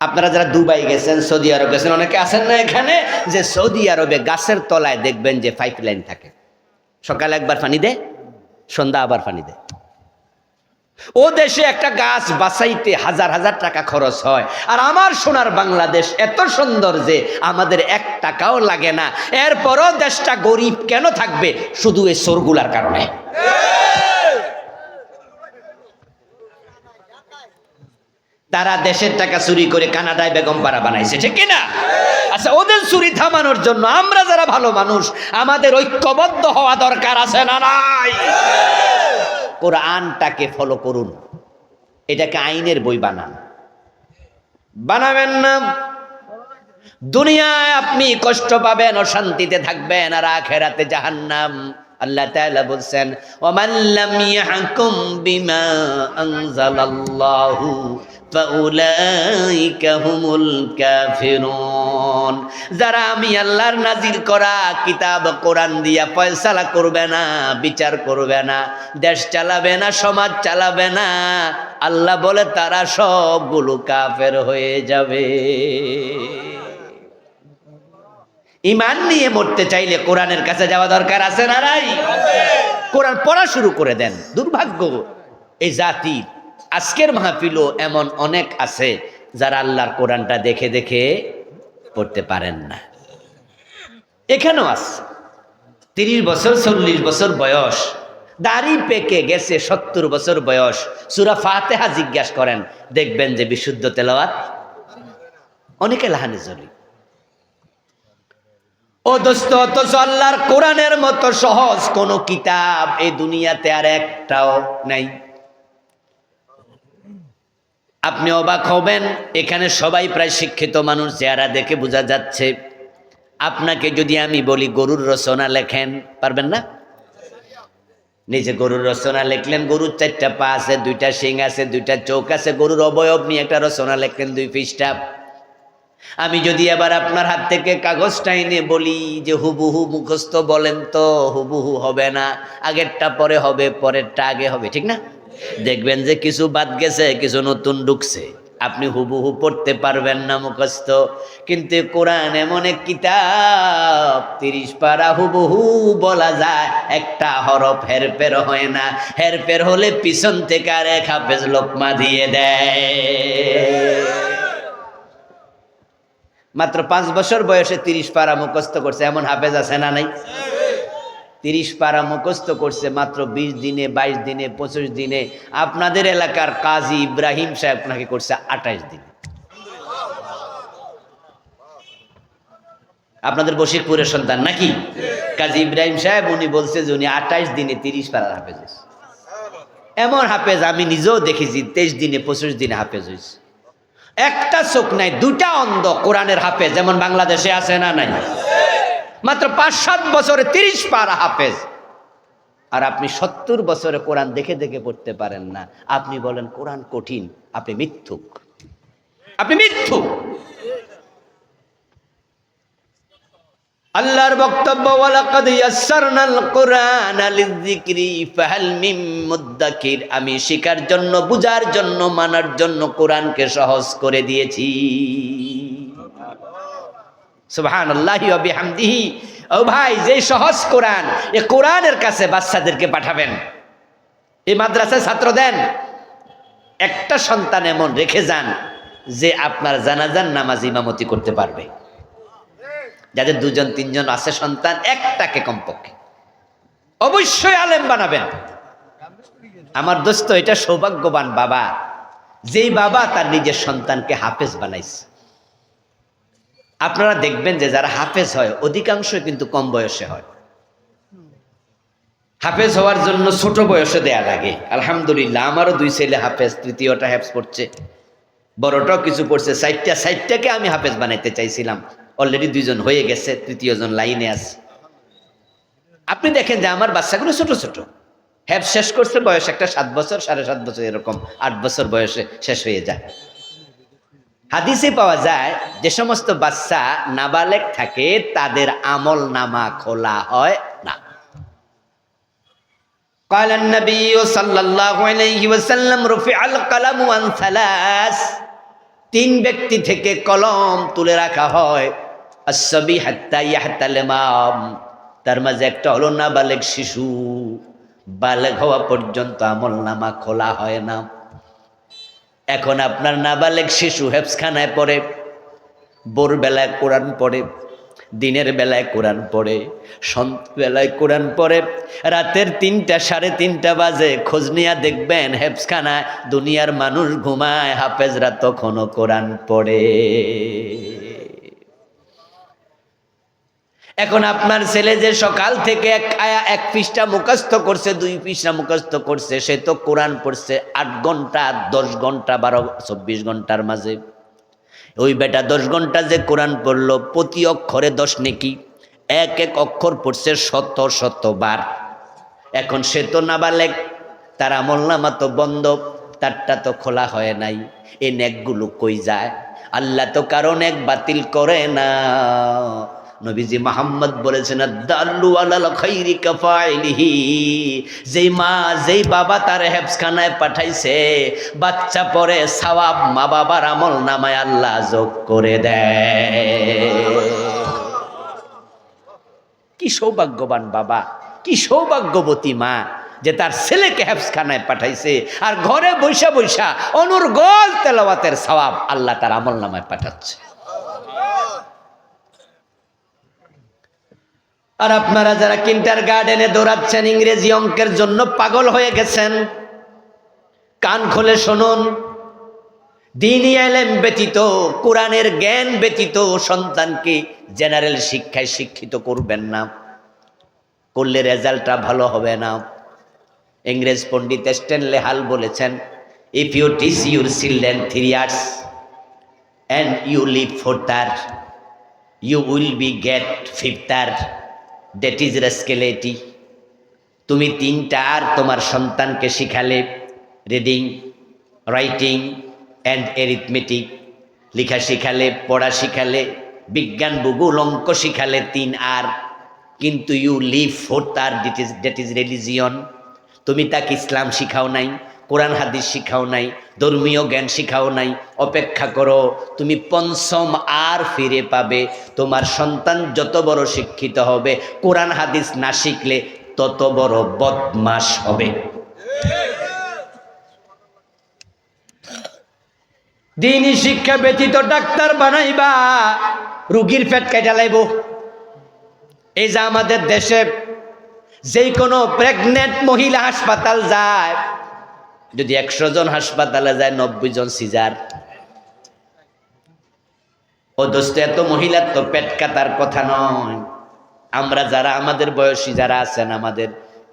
আপনারা যারা দুবাই গেছেন, সৌদি আরব গেছেন, অনেকে আছেন না এখানে, যে সৌদি আরবে গাছের তলায় দেখবেন যে পাইপ লাইন থাকে। সকালে একবার পানি দে, সন্ধ্যা আবার পানি দে। ও দেশে একটা গাছ বাঁচাইতে হাজার হাজার টাকা খরচ হয়। আর আমার সোনার বাংলাদেশ এত সুন্দর যে আমাদের এক টাকাও লাগে না। এরপরও দেশটা গরিব কেন থাকবে? শুধু এই সোরগুলার কারণে। তারা দেশের টাকা চুরি করে কানাডায় বেগম পাড়া বানাইছে, ঠিক কিনা? আচ্ছা ওদের চুরি থামানোর জন্য আমরা যারা ভালো মানুষ, আমাদের ঐক্যবদ্ধ হওয়া দরকার আছে না নাই? কোরআনটাকে ফলো করুন। এটাকে আইনের বই বানান। বানাবেন না। দুনিয়ায় আপনি কষ্ট পাবেন, অশান্তিতে থাকবেন, আর আখেরাতে জাহান্নাম। আল্লাহ তাআলা বলছেন, ওমান লাম ইয়াহকুম বিমা আনজালাল্লাহু যারা আমি আল্লাহর নাজিল করা কিতাব কোরআন দিয়া ফয়সালা করবে না, বিচার করবে না, দেশ চালাবে না, সমাজ চালাবে না, আল্লাহ বলে তারা সবগুলো কাফের হয়ে যাবে। ইমান নিয়ে মরতে চাইলে কোরআনের কাছে যাওয়া দরকার আছে না নাই? কোরআন পড়া শুরু করে দেন, দুর্ভাগ্য, এই জাতির আজকের মাহফিলও এমন অনেক আছে যারা আল্লাহর কোরআনটা দেখে দেখে পড়তে পারেন না। এখানেও আছে। তিরিশ বছর, চল্লিশ বছর বয়স। দাড়ি পেকে গেছে সত্তর বছর বয়স। সুরা ফাতেহা জিজ্ঞাসা করেন, দেখবেন যে বিশুদ্ধ তেলাওয়াত অনেকে লাহানে জড়ি ও দোস্ত, অথচ আল্লাহর কোরআনের মতো সহজ কোন কিতাব এই দুনিয়াতে আর একটাও নাই। আপনি অবাক হবেন, এখানে সবাই প্রায় শিক্ষিত মানুষ, চেহারা দেখে বোঝা যাচ্ছে। আপনাকে যদি আমি বলি গরুর রচনা লেখেন, পারবেন না? নিজে গরুর রচনা লিখলেন, গরুর চারটা পা আছে, দুইটা শিং আছে, দুইটা চোখ আছে, গরুর অবয়ব নিয়ে একটা রচনা লেখলেন দুই পৃষ্ঠা। আমি যদি এবার আপনার হাত থেকে কাগজটা এনে বলি যে হুবুহু মুখস্থ বলেন তো, হুবুহু হবে না, আগেরটা পরে হবে, পরেরটা আগে হবে, ঠিক না? দেখবেন যে কিছু বাদ গেছে, কিছু নতুন ঢুকছে। আপনি হুবুহু পড়তে পারবেন না মুখস্থ। কিন্তু কোরআন এমন এক কিতাব, তিরিশ পারা হুবহু বলা যায়, একটা হরফ হেরপের হয় না। হেরপের হলে পিছন থেকে আর এক হাফেজ লোকমা দিয়ে দেয়। মাত্র পাঁচ বছর বয়সে তিরিশ পারা মুখস্থ করছে, এমন হাফেজ আছে না নাই? তিরিশ পারা মুখস্থ করছে মাত্র বিশ দিনে, বাইশ দিনে, পঁচিশ দিনে। আপনাদের এলাকার কাজী ইব্রাহিম সাহেব আপনাকে করছে আঠাইশ দিনে। আপনাদের বশিরপুরের সন্তান নাকি? কাজী ইব্রাহিম সাহেব, উনি বলছে যে উনি আঠাইশ দিনে তিরিশ পারার হাফেজ হয়েছে। এমন হাফেজ আমি নিজেও দেখেছি, তেইশ দিনে, পঁচিশ দিনে হাফেজ হয়েছে। একটা চোখ নাই, দুটা অন্ধ কোরআনের হাফেজ যেমন বাংলাদেশে আছে না নাই? মাত্র পাঁচ, সাত বছরে তিরিশ পারা হাফেজ। আর আপনি সত্তর বছরে কোরআন দেখে দেখে পড়তে পারেন না। আপনি বলেন, কোরআন কঠিন, আপনি মিথ্যুক। আপনি মিথ্যুক। আল্লাহর বক্তব্য আমি শিকার জন্য, বুঝার জন্য, মানার জন্য কোরআনকে সহজ করে দিয়েছি। সুবহানাল্লাহি ওয়া বিহামদিহি। ও ভাই যে সহজ কোরআন, এ কোরআনের কাছে বাচ্চাদেরকে পাঠাবেন। এই মাদ্রাসায় ছাত্র দেন। একটা সন্তান এমন রেখে যান যে আপনার জানাজান নামাজ ইমামতি করতে পারবে। যাদের দুজন, তিনজন আছে সন্তান, একটাকে কমপক্ষে। অবশ্যই আলেম বানাবেন। আমার দোস্ত, এটা সৌভাগ্যবান বাবা। যেই বাবা তার নিজের সন্তানকে হাফেজ বানাইছে। আপনারা দেখবেন যে যারা হাফেজ হয় অধিকাংশ কিন্তু কম বয়সে হয়। হাফেজ হওয়ার জন্য ছোট বয়সে দেয়া লাগে। আলহামদুলিল্লাহ, আমারও দুই ছেলে হাফেজ, তৃতীয়টা হ্যাপস পড়ছে। বড়টাও কিছু পড়ছে। সাইটটা সাইটটাকে আমি হাফেজ বানাইতে চাইছিলাম। অলরেডি দুইজন হয়ে গেছে, তৃতীয়জন লাইনে আছে। আপনি দেখেন যে আমার বাচ্চাগুলো ছোট ছোট। হ্যাপ শেষ করছে, বয়স একটা সাত বছর, সাড়ে সাত বছর এরকম। আট বছর বয়সে শেষ হয়ে যায়। হাদিসে পাওয়া যায় যে সমস্ত বাচ্চা নাবালেক থাকে তাদের আমল নামা খোলা হয় না قال النبي صلى الله عليه وسلم رفع القلم عن ثلاث তিন ব্যক্তি থেকে কলম তুলে রাখা হয় আসবি হাত্তা ইয়াহতালেমাম তার মাঝে একটা হলো নাবালেক শিশু বালেক হওয়া পর্যন্ত আমল নামা খোলা হয় না এখন আপনার নাবালেক শিশু হেফসখানায় পড়ে বোর বেলায় কোরআন পড়ে, দিনের বেলায় কোরআন পড়ে সন্ত বেলায় কোরআন পড়ে, রাতের তিনটা সাড়ে তিনটা বাজে, খোঁজ নিয়ে দেখবেন হেফসখানায় দুনিয়ার মানুষ ঘুমায়, হাফেজরা তখনও কোরআন পড়ে। এখন আপনার ছেলে যে সকাল থেকে এক আয়া এক পৃষ্ঠা মুখস্থ করছে, দুই পৃষ্ঠা মুখস্থ করছে, সে তো কোরআন পড়ছে আট ঘণ্টা, দশ ঘণ্টা, বারো, চব্বিশ ঘণ্টার মাঝে। ওই বেটা দশ ঘণ্টা যে কোরআন পড়ল, প্রতি অক্ষরে দশ নেকি, এক এক অক্ষর পড়ছে শত শতবার এখন সে তো নাবালেক, তার আমলনামা তো বন্ধ, তারটা তো খোলা হয় নাই এই নেকগুলো কই যায়? আল্লাহ তো কারণ এক বাতিল করে না। নবীজি মোহাম্মদ বলেছেন যেই মা, যেই বাবা তার হেফসখানায় পাঠাইছে, বাচ্চা পরে সওয়াব মা বাবার আমল নামায় আল্লাহ যোগ করে দেয়। কি সৌভাগ্যবান বাবা, কি সৌভাগ্যবতী মা যে তার ছেলেকে হেফসখানায় পাঠাইছে আর ঘরে বৈশা বৈশা অনুর্গল তেলাওয়াতের সওয়াব আল্লাহ তার আমল নামায় পাঠাচ্ছে। আর আপনারা যারা কিন্টার গার্ডেনে দৌড়াচ্ছেন, ইংরেজি অঙ্কের জন্য পাগল হয়ে গেছেন, কান খুলে শুনুন। দিনই এলেম ব্যতীত, কোরআনের জ্ঞান ব্যতীত সন্তানকে জেনারেল শিক্ষায় শিক্ষিত করবেন না। করলে রেজাল্টটা ভালো হবে না। ইংরেজ পণ্ডিত স্টেনলে হাল বলেছেন if you teach your children three years and you leave fourth R you will be get fifth R that is rascality তুমি তিনটা আর তোমার সন্তানকে শিখালে রিডিং রাইটিং অ্যান্ড এরিথমেটিক লেখা শিখালে, পড়া শিখালে, বিজ্ঞান ভূগোল অঙ্ক শিখালে তিন আর। কিন্তু you leave fourth R that is religion তুমি তাকে ইসলাম শিখাও নাই। কোরআন, হাদিস শিখাও নাই, ধর্মীয় জ্ঞান শিখাও নাই। অপেক্ষা করো, তুমি পঞ্চম আর ফিরে পাবে। তোমার সন্তান যত বড় শিক্ষিত হবে, কোরআন, হাদিস না শিখলে তত বড় বদমাস হবে। দিনই শিক্ষা ব্যতীত ডাক্তার বানাইবা, রুগীর পেট কেটে লাইব। এই যে আমাদের দেশে যে কোনো প্রেগনেন্ট মহিলা হাসপাতাল যায় যদি একশো জন হাসপাতালে যায়, নব্বই জন সিজার। ও দোস্ত, এত মহিলার তো পেট কাটার কথা নয়। আমরা যারা, আমাদের বয়সী যারা আছেন, আমাদের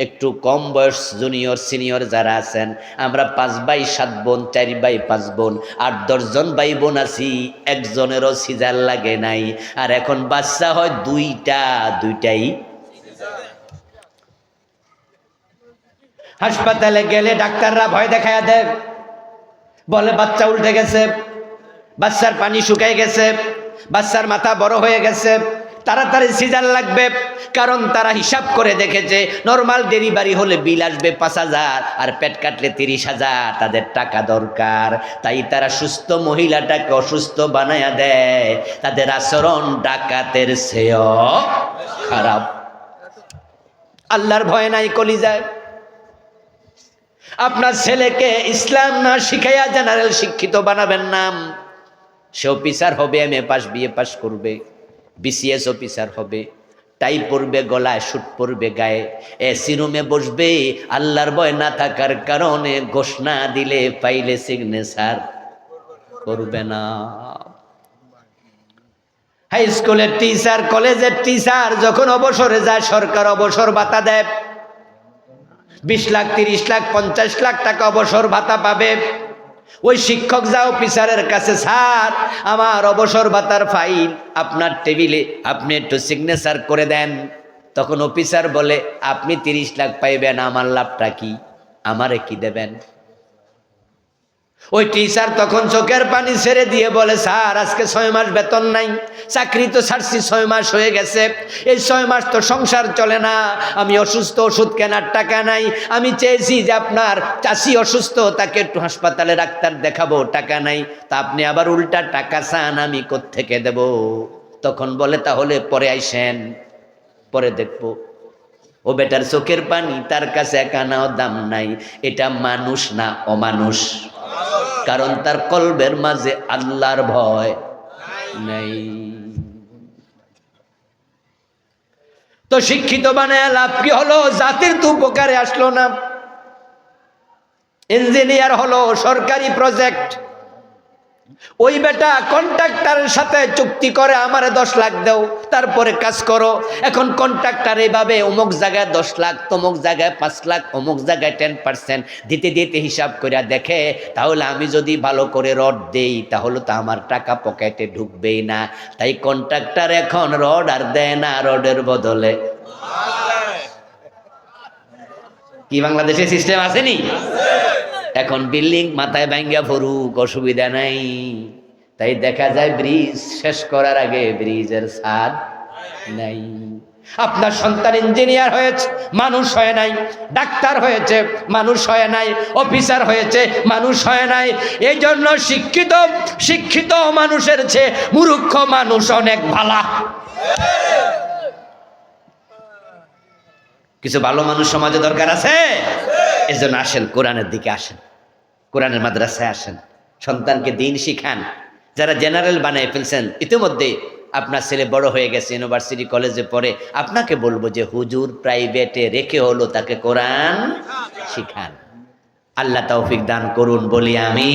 একটু কম বয়স জুনিয়র, সিনিয়র যারা আছেন, আমরা পাঁচ বাই সাত বোন, চার বাই পাঁচ বোন আট দশজন বাই বোন আছি, একজনেরও সিজার লাগে নাই। আর এখন বাচ্চা হয় দুইটা, দুইটাই। হাসপাতালে গেলে ডাক্তাররা ভয় দেখায় দেয়। বলে, বাচ্চা উল্টে গেছে, বাচ্চার পানি শুকাই গেছে, বাচ্চার মাথা বড় হয়ে গেছে, তাড়াতাড়ি সিজার লাগবে, কারণ তারা হিসাব করে দেখেছে, নর্মাল ডেলিভারি হলে বিল আসবে পাঁচ হাজার, আর পেট কাটলে তিরিশ হাজার, তাদের টাকা দরকার। তাই তারা সুস্থ মহিলাটাকে অসুস্থ বানায়া দেয়। তাদের আচরণ ডাকাতের সেও খারাপ। আল্লাহর ভয় নাই কলি যায় আপনার ছেলেকে ইসলাম না শিখাইয়া জেনারেল শিক্ষিত বানাবেন নাম সে অফিসার হবে, M A pass BA pass করবে বিসিএস অফিসার হবে। টাই পরবে গলায় শুট পরবে গায়ে। এসি রুমে বসবে, আল্লাহর ভয় না থাকার কারণে ঘোষণা দিলে পাইলে সিগনেচার করবে না। হাই স্কুলের টিচার, কলেজের টিচার, যখন অবসরে যায়, সরকার অবসর ভাতা দেয়। বিশ লাখ, তিরিশ লাখ, পঞ্চাশ লাখ টাকা অবসর ভাতা পাবে। ওই শিক্ষক যা অফিসারের কাছে, স্যার, আমার অবসর ভাতার ফাইল আপনার টেবিলে, আপনি একটু সিগনেচার করে দেন। তখন অফিসার বলে, আপনি তিরিশ লাখ পাইবেন, আমার লাভটা কি? আমারে কি দেবেন? ওই টিচার তখন চোখের পানি ছেড়ে দিয়ে বলে, স্যার, আজকে ছয় মাস বেতন নাই, চাকরি তো ছাড়ছি, ছয় মাস হয়ে গেছে। এই ছয় মাস তো সংসার চলে না, আমি অসুস্থ, ওষুধ কেনার টাকা নাই, আমি চেয়েছি যে আপনার চাষি অসুস্থ, তাকে একটু হাসপাতালে ডাক্তার দেখাবো, টাকা নাই। তা আপনি আবার উল্টা টাকা চান, আমি কোত্থেকে দেব? তখন বলে, তাহলে পরে আইসেন, পরে দেখব। ও বেটার চোখের পানি, তার কাছে একানাও দাম নাই। এটা মানুষ না অমানুষ। কারণ তার কলবের মাঝে আল্লাহর ভয় নেই। তো শিক্ষিত বানায় লাভ কি হলো? জাতির তো উপকারে আসলো না। ইঞ্জিনিয়ার হলো, সরকারি প্রজেক্ট। ওই বেটা কন্ট্রাক্টরের সাথে চুক্তি করে, আমারে দশ লাখ দাও, তারপরে কাজ করো। এখন কন্ট্রাক্টর এইভাবে অমুক জায়গায় দশ লাখ, তমুক জায়গায় পাঁচ লাখ, অমুক জায়গায় টেন পার্সেন্ট দিতে দিতে হিসাব করে দেখে, তাহলে আমি যদি ভালো করে রড দেই, তাহলে তো আমার টাকা পকেটে ঢুকবেই না। তাই কন্ট্রাক্টর এখন রড আর দেয় না রডের বদলে। কি বাংলাদেশে সিস্টেম আসেনি এখন বিল্ডিং মাথায় ভাঙ্গা ফুরুক অসুবিধা নাই। তাই দেখা যায় ব্রিজ শেষ করার আগে ব্রিজের স্বাদ নাই। আপনার সন্তান ইঞ্জিনিয়ার হয়েছে, মানুষ হয় নাই। ডাক্তার হয়েছে, মানুষ হয় নাই। অফিসার হয়েছে, মানুষ হয় নাই। এই জন্য শিক্ষিত শিক্ষিত মানুষের চেয়ে মূর্খ মানুষ অনেক ভালা। কিছু ভালো মানুষ সমাজে দরকার আছে? এজন্য আসেন, কোরআনের দিকে আসেন, কোরআনের মাদ্রাসায় আসেন, সন্তানকে দিন শিখান। যারা জেনারেল বানিয়ে ফেলছেন, ইতিমধ্যে আপনার ছেলে বড় হয়ে গেছে, ইউনিভার্সিটি কলেজে পড়ে, আপনাকে বলব যে হুজুর প্রাইভেটে রেখে হলো তাকে কোরআন শিখান। আল্লাহ তৌফিক দান করুন, বলি আমি